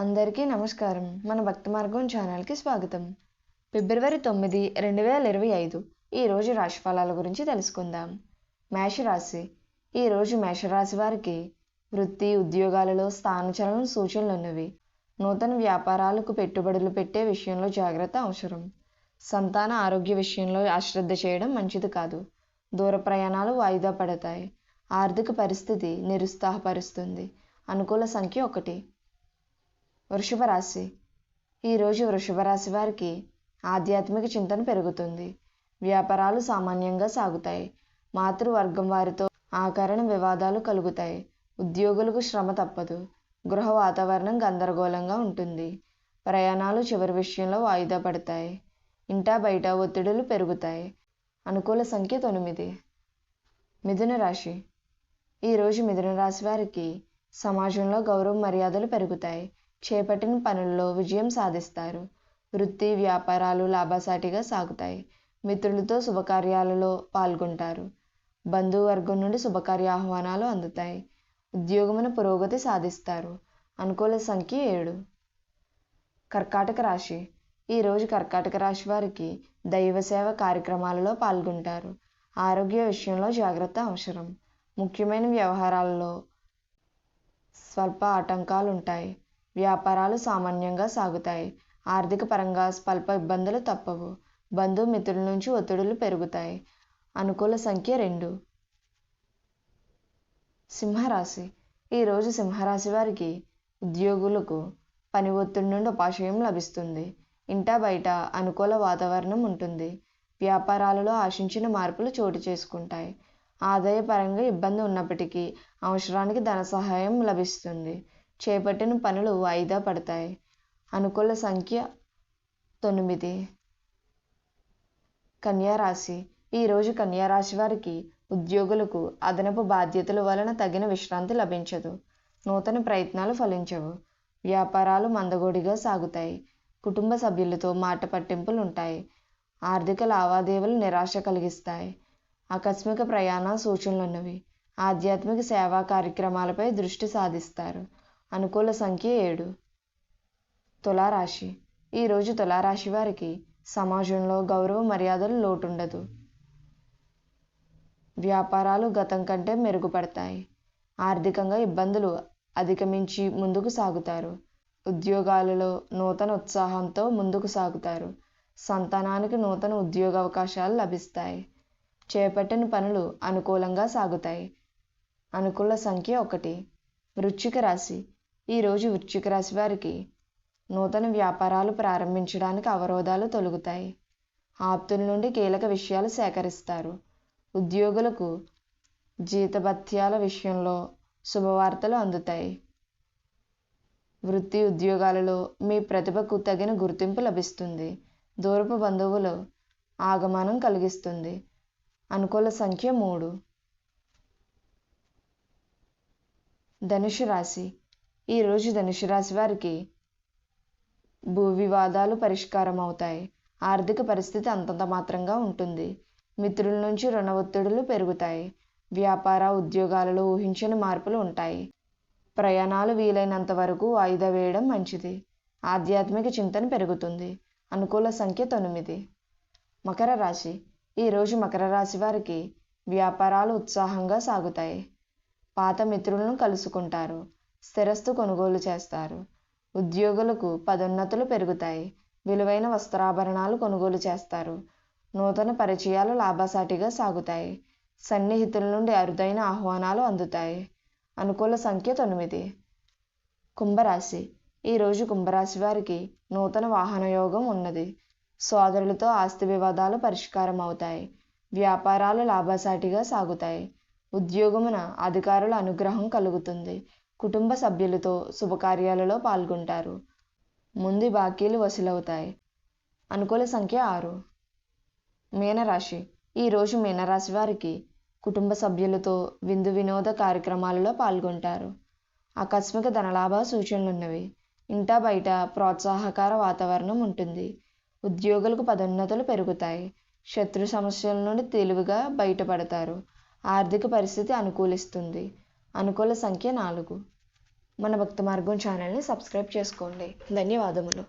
అందరికీ నమస్కారం. మన భక్త మార్గం ఛానల్కి స్వాగతం. ఫిబ్రవరి తొమ్మిది రెండు వేల ఇరవై ఐదు. ఈరోజు రాశిఫలాల గురించి తెలుసుకుందాం. మేషరాశి. ఈరోజు మేషరాశి వారికి వృత్తి ఉద్యోగాలలో స్థానచలనం సూచనలు ఉన్నవి నూతన వ్యాపారాలకు పెట్టుబడులు పెట్టే విషయంలో జాగ్రత్త అవసరం. సంతాన ఆరోగ్య విషయంలో అశ్రద్ధ చేయడం మంచిది కాదు. దూర ప్రయాణాలు వాయిదా పడతాయి. ఆర్థిక పరిస్థితి నిరుత్సాహపరుస్తుంది. అనుకూల సంఖ్య ఒకటి. వృషభరాశి. ఈరోజు వృషభరాశి వారికి ఆధ్యాత్మిక చింతన పెరుగుతుంది. వ్యాపారాలు సామాన్యంగా సాగుతాయి. మాతృవర్గం వారితో ఆకరణ వివాదాలు కలుగుతాయి. ఉద్యోగులకు శ్రమ తప్పదు. గృహ వాతావరణం గందరగోళంగా ఉంటుంది. ప్రయాణాలు చివరి విషయంలో వాయిదా పడతాయి. ఇంటా బయట ఒత్తిడులు పెరుగుతాయి. అనుకూల సంఖ్య తొమ్మిది. మిథున రాశి. ఈరోజు మిథున రాశి వారికి సమాజంలో గౌరవ మర్యాదలు పెరుగుతాయి. చేపట్టిన పనుల్లో విజయం సాధిస్తారు. వృత్తి వ్యాపారాలు లాభసాటిగా సాగుతాయి. మిత్రులతో శుభకార్యాలలో పాల్గొంటారు. బంధువర్గం నుండి శుభకార్య ఆహ్వానాలు అందుతాయి. ఉద్యోగమున పురోగతి సాధిస్తారు. అనుకూల సంఖ్య ఏడు. కర్కాటక రాశి. ఈరోజు కర్కాటక రాశి వారికి దైవ సేవ కార్యక్రమాలలో పాల్గొంటారు. ఆరోగ్య విషయంలో జాగ్రత్త అవసరం. ముఖ్యమైన వ్యవహారాలలో స్వల్ప ఆటంకాలు ఉంటాయి వ్యాపారాలు సామాన్యంగా సాగుతాయి. ఆర్థిక పరంగా స్వల్ప ఇబ్బందులు తప్పవు. బంధుమిత్రుల నుంచి ఒత్తిడులు పెరుగుతాయి. అనుకూల సంఖ్య రెండు. సింహరాశి. ఈరోజు సింహరాశి వారికి ఉద్యోగులకు పని ఒత్తిడి నుండి ఉపాశయం లభిస్తుంది. ఇంటా బయట అనుకూల వాతావరణం ఉంటుంది. వ్యాపారాలలో ఆశించిన మార్పులు చోటు చేసుకుంటాయి. ఆదాయపరంగా ఇబ్బంది ఉన్నప్పటికీ అవసరానికి ధన సహాయం లభిస్తుంది. చేపట్టిన పనులు వాయిదా పడతాయి. అనుకూల సంఖ్య తొమ్మిది. కన్యారాశి. ఈరోజు కన్యారాశి వారికి ఉద్యోగులకు అదనపు బాధ్యతల వలన తగిన విశ్రాంతి లభించదు. నూతన ప్రయత్నాలు ఫలించవు. వ్యాపారాలు మందగోడిగా సాగుతాయి. కుటుంబ సభ్యులతో మాట పట్టింపులు ఉంటాయి ఆర్థిక లావాదేవీలు నిరాశ కలిగిస్తాయి. ఆకస్మిక ప్రయాణ సూచనలు ఉన్నవి ఆధ్యాత్మిక సేవా కార్యక్రమాలపై దృష్టి సాధిస్తారు. అనుకూల సంఖ్య ఏడు. తులారాశి. ఈరోజు తులారాశి వారికి సమాజంలో గౌరవ మర్యాదలు లోటుండదు. వ్యాపారాలు గతం కంటే మెరుగుపడతాయి. ఆర్థికంగా ఇబ్బందులు అధిగమించి ముందుకు సాగుతారు. ఉద్యోగాలలో నూతన ఉత్సాహంతో ముందుకు సాగుతారు. సంతానానికి నూతన ఉద్యోగ అవకాశాలు లభిస్తాయి. చేపట్టిన పనులు అనుకూలంగా సాగుతాయి. అనుకూల సంఖ్య ఒకటి. వృశ్చిక రాశి. ఈరోజు వృశ్చిక రాశి వారికి నూతన వ్యాపారాలు ప్రారంభించడానికి అవరోధాలు తొలుగుతాయి. ఆప్తుల నుండి కీలక విషయాలు సేకరిస్తారు. ఉద్యోగులకు జీతభత్యాల విషయంలో శుభవార్తలు అందుతాయి. వృత్తి ఉద్యోగాలలో మీ ప్రతిభకు తగిన గుర్తింపు లభిస్తుంది. దూరపు బంధువులు ఆగమనం కలిగిస్తుంది. అనుకూల సంఖ్య మూడు. ధనుషు రాశి ఈరోజు ధనుషు రాశి వారికి భూ వివాదాలు పరిష్కారం అవుతాయి ఆర్థిక పరిస్థితి అంతంత మాత్రంగా ఉంటుంది. మిత్రుల నుంచి రుణ ఒత్తిడులు పెరుగుతాయి. వ్యాపార ఉద్యోగాలలో ఊహించని మార్పులు ఉంటాయి. ప్రయాణాలు వీలైనంత వరకు వాయిదా వేయడం మంచిది. ఆధ్యాత్మిక చింతన పెరుగుతుంది. అనుకూల సంఖ్య తొమ్మిది. మకర రాశి. ఈరోజు మకర రాశి వారికి వ్యాపారాలు ఉత్సాహంగా సాగుతాయి. పాత మిత్రులను కలుసుకుంటారు. స్థిరస్తు కొనుగోలు చేస్తారు. ఉద్యోగులకు పదోన్నతులు పెరుగుతాయి. విలువైన వస్త్రాభరణాలు కొనుగోలు చేస్తారు. నూతన పరిచయాలు లాభసాటిగా సాగుతాయి. సన్నిహితుల నుండి అరుదైన ఆహ్వానాలు అందుతాయి. అనుకూల సంఖ్య తొమ్మిది. కుంభరాశి. ఈరోజు కుంభరాశి వారికి నూతన వాహన యోగం ఉన్నది. సోదరులతో ఆస్తి వివాదాలు పరిష్కారం అవుతాయి. వ్యాపారాలు లాభసాటిగా సాగుతాయి. ఉద్యోగమున అధికారుల అనుగ్రహం కలుగుతుంది. కుటుంబ సభ్యులతో శుభకార్యాలలో పాల్గొంటారు. ముందు బాకీలు వసూలవుతాయి. అనుకూల సంఖ్య ఆరు. మీనరాశి. ఈరోజు మీనరాశి వారికి కుటుంబ సభ్యులతో విందు వినోద కార్యక్రమాలలో పాల్గొంటారు. ఆకస్మిక ధనలాభ సూచనలున్నవి. ఇంటా బయట ప్రోత్సాహకర వాతావరణం ఉంటుంది. ఉద్యోగులకు పదోన్నతులు పెరుగుతాయి. శత్రు సమస్యల నుండి తెలివిగా బయటపడతారు. ఆర్థిక పరిస్థితి అనుకూలిస్తుంది. అనుకూల సంఖ్య నాలుగు. మన భక్త మార్గం ఛానల్ని సబ్స్క్రైబ్ చేసుకోండి. ధన్యవాదములు.